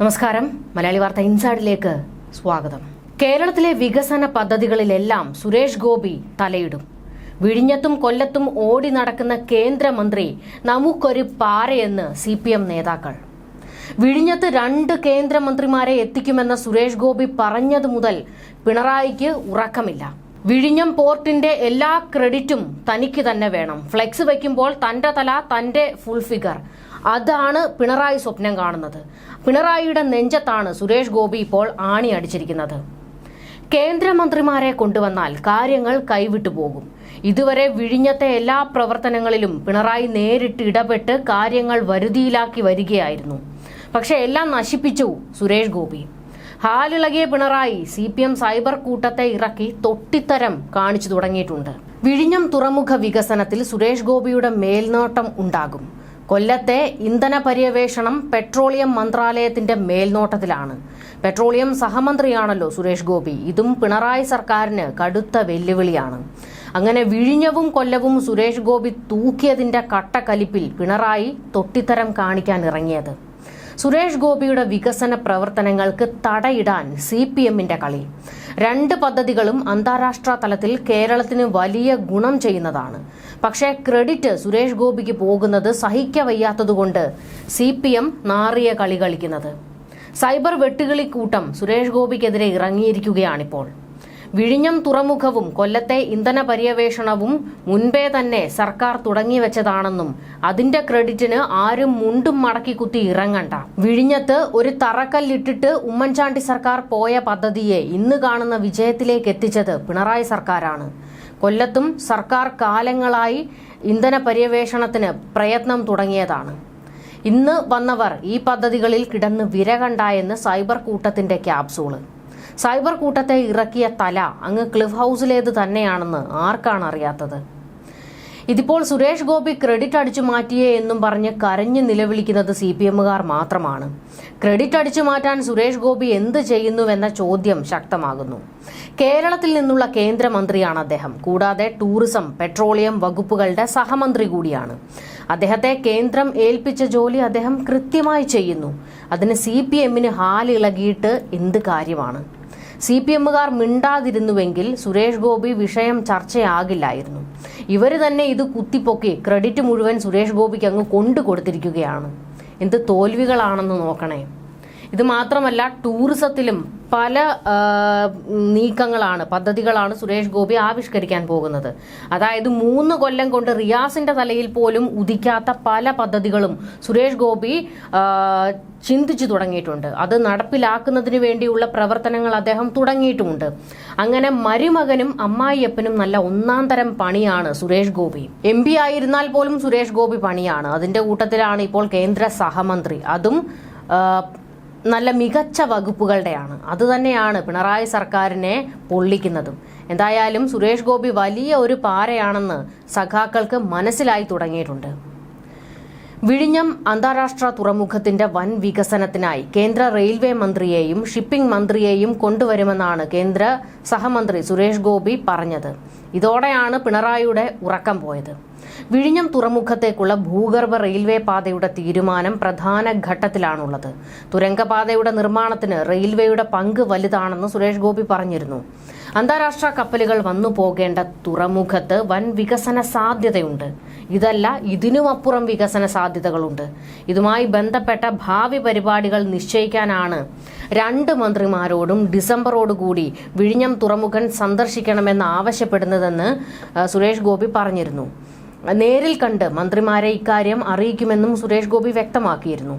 നമസ്കാരം. മലയാളി വാർത്ത ഇൻസൈഡിലേക്ക് സ്വാഗതം. കേരളത്തിലെ വികസന പദ്ധതികളിലെല്ലാം സുരേഷ് ഗോപി തലയിടും. വിഴിഞ്ഞത്തും കൊല്ലത്തും ഓടി നടക്കുന്ന കേന്ദ്രമന്ത്രി നമുക്കൊരു പാരയെന്ന് സി പി എം നേതാക്കൾ. വിഴിഞ്ഞത്ത് രണ്ട് കേന്ദ്രമന്ത്രിമാരെ എത്തിക്കുമെന്ന സുരേഷ് ഗോപി പറഞ്ഞതു മുതൽ പിണറായിക്ക് ഉറക്കമില്ല. വിഴിഞ്ഞം പോർട്ടിന്റെ എല്ലാ ക്രെഡിറ്റും തനിക്ക് തന്നെ വേണം. ഫ്ലെക്സ് വയ്ക്കുമ്പോൾ തന്റെ തല തന്റെ ഫുൾ ഫിഗർ. അതാണ് പിണറായി സ്വപ്നം കാണുന്നത്. പിണറായിയുടെ നെഞ്ചത്താണ് സുരേഷ് ഗോപി ഇപ്പോൾ ആണി അടിച്ചിരിക്കുന്നത്. കേന്ദ്രമന്ത്രിമാരെ കൊണ്ടുവന്നാൽ കാര്യങ്ങൾ കൈവിട്ടു പോകും. ഇതുവരെ വിഴിഞ്ഞത്തെ എല്ലാ പ്രവർത്തനങ്ങളിലും പിണറായി നേരിട്ട് ഇടപെട്ട് കാര്യങ്ങൾ വരുതിയിലാക്കി വരികയായിരുന്നു. പക്ഷേ എല്ലാം നശിപ്പിച്ചു Suresh Gopi. ഹാലിളകിയ Pinarayi C P M cyber കൂട്ടത്തെ ഇറക്കി തൊട്ടിത്തരം കാണിച്ചു തുടങ്ങിയിട്ടുണ്ട്. വിഴിഞ്ഞം തുറമുഖ വികസനത്തിൽ സുരേഷ് ഗോപിയുടെ മേൽനോട്ടം ഉണ്ടാകും. കൊല്ലത്തെ ഇന്ധന പര്യവേഷണം പെട്രോളിയം മന്ത്രാലയത്തിന്റെ മേൽനോട്ടത്തിലാണ്. പെട്രോളിയം സഹമന്ത്രിയാണല്ലോ സുരേഷ് ഗോപി. ഇതും പിണറായി സർക്കാരിന് കടുത്ത വെല്ലുവിളിയാണ്. അങ്ങനെ വിഴിഞ്ഞവും കൊല്ലവും സുരേഷ് ഗോപി തൂക്കിയതിന്റെ കട്ടക്കലിപ്പിൽ പിണറായി തൊട്ടിത്തരം കാണിക്കാൻ ഇറങ്ങിയത്. സുരേഷ് ഗോപിയുടെ വികസന പ്രവർത്തനങ്ങൾക്ക് തടയിടാൻ സി പി എമ്മിന്റെ കളി. രണ്ട് പദ്ധതികളും അന്താരാഷ്ട്ര തലത്തിൽ കേരളത്തിന് വലിയ ഗുണം ചെയ്യുന്നതാണ്. പക്ഷേ ക്രെഡിറ്റ് സുരേഷ് ഗോപിക്ക് പോകുന്നത് സഹിക്കവയ്യാത്തതുകൊണ്ട് സി പി എം നാറിയ കളി കളിക്കുന്നത്. സൈബർ വെട്ടുകിളിക്കൂട്ടം സുരേഷ് ഗോപിക്കെതിരെ ഇറങ്ങിയിരിക്കുകയാണിപ്പോൾ. വിഴിഞ്ഞം തുറമുഖവും കൊല്ലത്തെ ഇന്ധന പര്യവേഷണവും മുൻപേ തന്നെ സർക്കാർ തുടങ്ങിവെച്ചതാണെന്നും അതിന്റെ ക്രെഡിറ്റിന് ആരും മുണ്ടും മടക്കി കുത്തി ഇറങ്ങണ്ട. വിഴിഞ്ഞത്ത് ഒരു തറക്കല്ലിട്ടിട്ട് ഉമ്മൻചാണ്ടി സർക്കാർ പോയ പദ്ധതിയെ ഇന്ന് കാണുന്ന വിജയത്തിലേക്ക് എത്തിച്ചത് പിണറായി സർക്കാരാണ്. കൊല്ലത്തും സർക്കാർ കാലങ്ങളായി ഇന്ധന പര്യവേഷണത്തിന് പ്രയത്നം തുടങ്ങിയതാണ്. ഇന്ന് വന്നവർ ഈ പദ്ധതികളിൽ കിടന്ന് വിരകണ്ടായെന്ന് സൈബർ കൂട്ടത്തിന്റെ ക്യാപ്സൂൾ. സൈബർ കൂട്ടത്തെ ഇറക്കിയ തല അങ്ങ് ക്ലിഫ് ഹൗസിലേത് തന്നെയാണെന്ന് ആർക്കാണ് അറിയാത്തത്? ഇതിപ്പോൾ സുരേഷ് ഗോപി ക്രെഡിറ്റ് അടിച്ചു മാറ്റിയേ എന്നും പറഞ്ഞ് കരഞ്ഞു നിലവിളിക്കുന്നത് സി പി എമ്മുകാർ മാത്രമാണ്. ക്രെഡിറ്റ് അടിച്ചു മാറ്റാൻ സുരേഷ് ഗോപി എന്ത് ചെയ്യുന്നുവെന്ന ചോദ്യം ശക്തമാകുന്നു. കേരളത്തിൽ നിന്നുള്ള കേന്ദ്രമന്ത്രിയാണ് അദ്ദേഹം. കൂടാതെ ടൂറിസം പെട്രോളിയം വകുപ്പുകളുടെ സഹമന്ത്രി കൂടിയാണ്. അദ്ദേഹത്തെ കേന്ദ്രം ഏൽപ്പിച്ച ജോലി അദ്ദേഹം കൃത്യമായി ചെയ്യുന്നു. അതിന് സി പി എമ്മിന് ഹാലിളകിയിട്ട് എന്ത് കാര്യമാണ്? സി പി എമ്മുകാർ മിണ്ടാതിരുന്നുവെങ്കിൽ സുരേഷ് ഗോപി വിഷയം ചർച്ചയാകില്ലായിരുന്നു. ഇവർ തന്നെ ഇത് കുത്തിപ്പൊക്കി ക്രെഡിറ്റ് മുഴുവൻ സുരേഷ് ഗോപിക്ക് അങ്ങ് കൊണ്ടു കൊടുത്തിരിക്കുകയാണ് എന്ത് തോൽവികളാണെന്ന് നോക്കണേ. ഇത് മാത്രമല്ല ടൂറിസത്തിലും പല നീക്കങ്ങളാണ് പദ്ധതികളാണ് സുരേഷ് ഗോപി ആവിഷ്കരിക്കാൻ പോകുന്നത്. അതായത് മൂന്ന് കൊല്ലം കൊണ്ട് റിയാസിന്റെ തലയിൽ പോലും ഉദിക്കാത്ത പല പദ്ധതികളും സുരേഷ് ഗോപി ചിന്തിച്ചു തുടങ്ങിയിട്ടുണ്ട്. അത് നടപ്പിലാക്കുന്നതിന് വേണ്ടിയുള്ള പ്രവർത്തനങ്ങൾ അദ്ദേഹം തുടങ്ങിയിട്ടുമുണ്ട്. അങ്ങനെ മരുമകനും അമ്മായിയപ്പനും നല്ല ഒന്നാം തരം പണിയാണ് സുരേഷ് ഗോപി. എം പി ആയിരുന്നാൽ പോലും സുരേഷ് ഗോപി പണിയാണ്. അതിന്റെ കൂട്ടത്തിലാണ് ഇപ്പോൾ കേന്ദ്ര സഹമന്ത്രി. അതും നല്ല മികച്ച വകുപ്പുകളുടെയാണ്. അത് തന്നെയാണ് പിണറായി സർക്കാരിനെ പൊള്ളിക്കുന്നതും. എന്തായാലും സുരേഷ് ഗോപി വലിയ ഒരു പാരയാണെന്ന് സഖാക്കൾക്ക് മനസ്സിലായി തുടങ്ങിയിട്ടുണ്ട്. വിഴിഞ്ഞം അന്താരാഷ്ട്ര തുറമുഖത്തിന്റെ വൻ വികസനത്തിനായി കേന്ദ്ര റെയിൽവേ മന്ത്രിയെയും ഷിപ്പിംഗ് മന്ത്രിയെയും കൊണ്ടുവരുമെന്നാണ് കേന്ദ്ര സഹമന്ത്രി സുരേഷ് ഗോപി പറഞ്ഞത്. ഇതോടെയാണ് പിണറായിയുടെ ഉറക്കം പോയത്. വിഴിഞ്ഞം തുറമുഖത്തേക്കുള്ള ഭൂഗർഭ റെയിൽവേ പാതയുടെ തീരുമാനം പ്രധാന ഘട്ടത്തിലാണുള്ളത്. തുരങ്കപാതയുടെ നിർമ്മാണത്തിന് റെയിൽവേയുടെ പങ്ക് വലുതാണെന്ന് സുരേഷ് ഗോപി പറഞ്ഞിരുന്നു. അന്താരാഷ്ട്ര കപ്പലുകൾ വന്നു പോകേണ്ട തുറമുഖത്ത് വൻ വികസന സാധ്യതയുണ്ട്. ഇതല്ല ഇതിനുമപ്പുറം വികസന സാധ്യതകളുണ്ട്. ഇതുമായി ബന്ധപ്പെട്ട ഭാവി പരിപാടികൾ നിശ്ചയിക്കാനാണ് രണ്ട് മന്ത്രിമാരോടും ഡിസംബറോടുകൂടി വിഴിഞ്ഞം തുറമുഖൻ സന്ദർശിക്കണമെന്ന് ആവശ്യപ്പെടുന്നതെന്ന് സുരേഷ് ഗോപി പറഞ്ഞിരുന്നു. നേരിൽ കണ്ട് മന്ത്രിമാരെ ഇക്കാര്യം അറിയിക്കുമെന്നും സുരേഷ് ഗോപി വ്യക്തമാക്കിയിരുന്നു.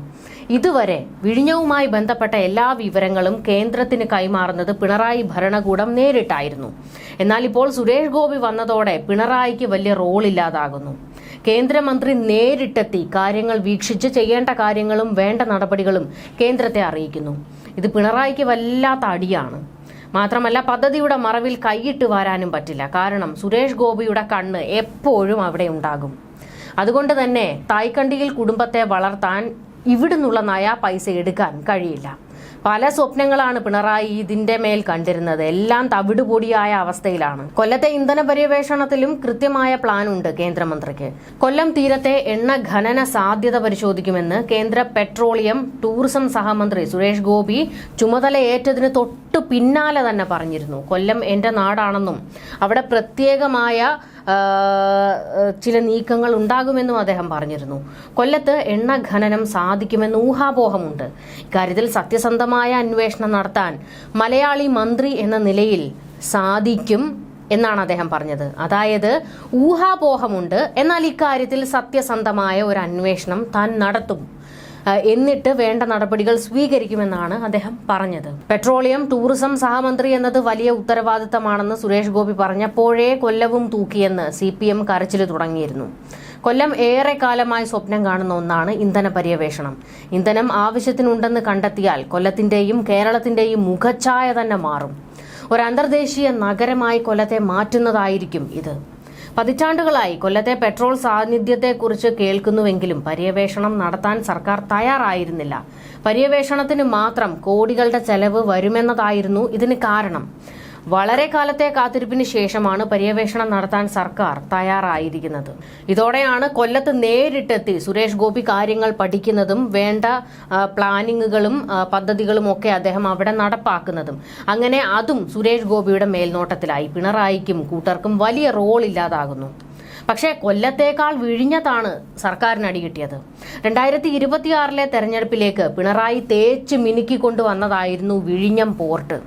ഇതുവരെ വിഴിഞ്ഞവുമായി ബന്ധപ്പെട്ട എല്ലാ വിവരങ്ങളും കേന്ദ്രത്തിന് കൈമാറുന്നത് പിണറായി ഭരണകൂടം നേരിട്ടായിരുന്നു. എന്നാൽ ഇപ്പോൾ സുരേഷ് ഗോപി വന്നതോടെ പിണറായിക്ക് വലിയ റോളില്ലാതാകുന്നു കേന്ദ്രമന്ത്രി നേരിട്ടെത്തി കാര്യങ്ങൾ വീക്ഷിച്ച് ചെയ്യേണ്ട കാര്യങ്ങളും വേണ്ട നടപടികളും കേന്ദ്രത്തെ അറിയിക്കുന്നു. ഇത് പിണറായിക്ക് വല്ലാത്ത അടിയാണ്. മാത്രമല്ല പദ്ധതിയുടെ മറവിൽ കൈയിട്ട് വരാനും പറ്റില്ല. കാരണം സുരേഷ് ഗോപിയുടെ കണ്ണ് എപ്പോഴും അവിടെ ഉണ്ടാകും. അതുകൊണ്ട് തന്നെ തായ്ക്കണ്ടിയിൽ കുടുംബത്തെ വളർത്താൻ ഇവിടുന്നുള്ള നയാ പൈസ എടുക്കാൻ കഴിയില്ല. പല സ്വപ്നങ്ങളാണ് പിണറായി ഇതിന്റെ മേൽ കണ്ടിരുന്നത്. എല്ലാം തവിടുപൊടിയായ അവസ്ഥയിലാണ്. കൊല്ലത്തെ ഇന്ധന പര്യവേഷണത്തിലും കൃത്യമായ പ്ലാൻ ഉണ്ട് കേന്ദ്രമന്ത്രിക്ക്. കൊല്ലം തീരത്തെ എണ്ണ ഖനന സാധ്യത പരിശോധിക്കുമെന്ന് കേന്ദ്ര പെട്രോളിയം ടൂറിസം സഹമന്ത്രി സുരേഷ് ഗോപി ചുമതലയേറ്റതിന് തൊട്ട് പിന്നാലെ തന്നെ പറഞ്ഞിരുന്നു. കൊല്ലം എന്റെ നാടാണെന്നും അവിടെ പ്രത്യേകമായ ചില നീക്കങ്ങൾ ഉണ്ടാകുമെന്നും അദ്ദേഹം പറഞ്ഞിരുന്നു. കൊല്ലത്ത് എണ്ണ ഖനനം സാധിക്കുമെന്ന് ഊഹാപോഹമുണ്ട്. ഇക്കാര്യത്തിൽ സത്യസന്ധമായ അന്വേഷണം നടത്താൻ മലയാളി മന്ത്രി എന്ന നിലയിൽ സാധിക്കും എന്നാണ് അദ്ദേഹം പറഞ്ഞത്. അതായത് ഊഹാപോഹമുണ്ട്. എന്നാൽ ഇക്കാര്യത്തിൽ സത്യസന്ധമായ ഒരു അന്വേഷണം താൻ നടത്തും. എന്നിട്ട് വേണ്ട നടപടികൾ സ്വീകരിക്കുമെന്നാണ് അദ്ദേഹം പറഞ്ഞത്. പെട്രോളിയം ടൂറിസം സഹമന്ത്രി എന്നത് വലിയ ഉത്തരവാദിത്തമാണെന്ന് സുരേഷ് ഗോപി പറഞ്ഞപ്പോഴേ കൊല്ലവും തൂക്കിയെന്ന് സി പി എം കരച്ചിൽ തുടങ്ങിയിരുന്നു. കൊല്ലം ഏറെ കാലമായി സ്വപ്നം കാണുന്ന ഒന്നാണ് ഇന്ധന പര്യവേഷണം. ഇന്ധനം ആവശ്യത്തിനുണ്ടെന്ന് കണ്ടെത്തിയാൽ കൊല്ലത്തിന്റെയും കേരളത്തിന്റെയും മുഖച്ഛായ തന്നെ മാറും. ഒരു അന്തർദേശീയ നഗരമായി കൊല്ലത്തെ മാറ്റുന്നതായിരിക്കും ഇത്. പതിറ്റാണ്ടുകളായി കൊല്ലത്തെ പെട്രോൾ സാന്നിധ്യത്തെക്കുറിച്ച് കേൾക്കുന്നുവെങ്കിലും പര്യവേഷണം നടത്താൻ സർക്കാർ തയ്യാറായിരുന്നില്ല. പര്യവേഷണത്തിന് മാത്രം കോടികളുടെ ചെലവ് വരുമെന്നതായിരുന്നു ഇതിന് കാരണം. വളരെ കാലത്തെ കാത്തിരിപ്പിന് ശേഷമാണ് പര്യവേഷണം നടത്താൻ സർക്കാർ തയ്യാറായിരിക്കുന്നത്. ഇതോടെയാണ് കൊല്ലത്ത് നേരിട്ടെത്തി സുരേഷ് ഗോപി കാര്യങ്ങൾ പഠിക്കുന്നതും വേണ്ട പ്ലാനിങ്ങുകളും പദ്ധതികളും ഒക്കെ അദ്ദേഹം അവിടെ നടപ്പാക്കുന്നതും. അങ്ങനെ അതും സുരേഷ് ഗോപിയുടെ മേൽനോട്ടത്തിലായി. പിണറായിക്കും കൂട്ടർക്കും വലിയ റോൾ ഇല്ലാതാകുന്നു. പക്ഷേ കൊല്ലത്തേക്കാൾ വിഴിഞ്ഞതാണ് സർക്കാരിന് അടികിട്ടിയത് രണ്ടായിരത്തി ഇരുപത്തിയാറിലെ തെരഞ്ഞെടുപ്പിലേക്ക് പിണറായി തേച്ച് മിനുക്കിക്കൊണ്ടുവന്നതായിരുന്നു വിഴിഞ്ഞം പോർട്ട്.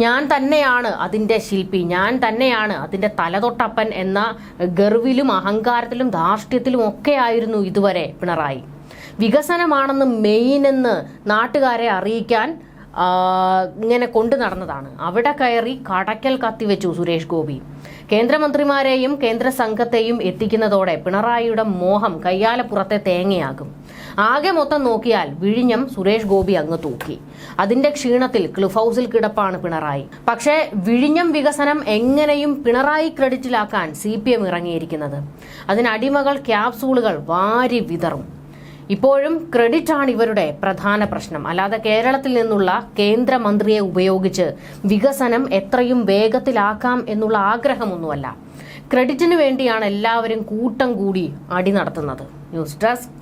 ഞാൻ തന്നെയാണ് അതിന്റെ ശില്പി ഞാൻ തന്നെയാണ് അതിന്റെ തലതൊട്ടപ്പൻ എന്ന ഗർവിലും അഹങ്കാരത്തിലും ധാർഷ്ട്യത്തിലും ഒക്കെ ആയിരുന്നു ഇതുവരെ പിണറായി. വികസനമാണെന്ന് മെയിൻ എന്ന് നാട്ടുകാരെ അറിയിക്കാൻ ഇങ്ങനെ കൊണ്ടു നടന്നതാണ്. അവിടെ കയറി കടക്കൽ കത്തിവെച്ചു സുരേഷ് ഗോപി. കേന്ദ്രമന്ത്രിമാരെയും കേന്ദ്ര സംഘത്തെയും എത്തിക്കുന്നതോടെ പിണറായിയുടെ മോഹം കയ്യാലപ്പുറത്തെ തേങ്ങയാകും. ആകെ മൊത്തം നോക്കിയാൽ വിഴിഞ്ഞം സുരേഷ് ഗോപി അങ്ങ് തൂക്കി. അതിന്റെ ക്ഷീണത്തിൽ ക്ലിഫ് ഹൗസിൽ കിടപ്പാണ് പിണറായി. പക്ഷേ വിഴിഞ്ഞം വികസനം എങ്ങനെയും പിണറായി ക്രെഡിറ്റിലാക്കാൻ സി പി എം ഇറങ്ങിയിരിക്കുന്നത്. അതിന് അടിമകൾ ക്യാപ്സൂളുകൾ വാരി വിതറും. ഇപ്പോഴും ക്രെഡിറ്റ് ആണ് ഇവരുടെ പ്രധാന പ്രശ്നം. അല്ലാതെ കേരളത്തിൽ നിന്നുള്ള കേന്ദ്രമന്ത്രിയെ ഉപയോഗിച്ച് വികസനം എത്രയും വേഗത്തിലാക്കാം എന്നുള്ള ആഗ്രഹമൊന്നുമല്ല. ക്രെഡിറ്റിന് വേണ്ടിയാണ് എല്ലാവരും കൂട്ടം കൂടി അടി നടത്തുന്നത്. News desk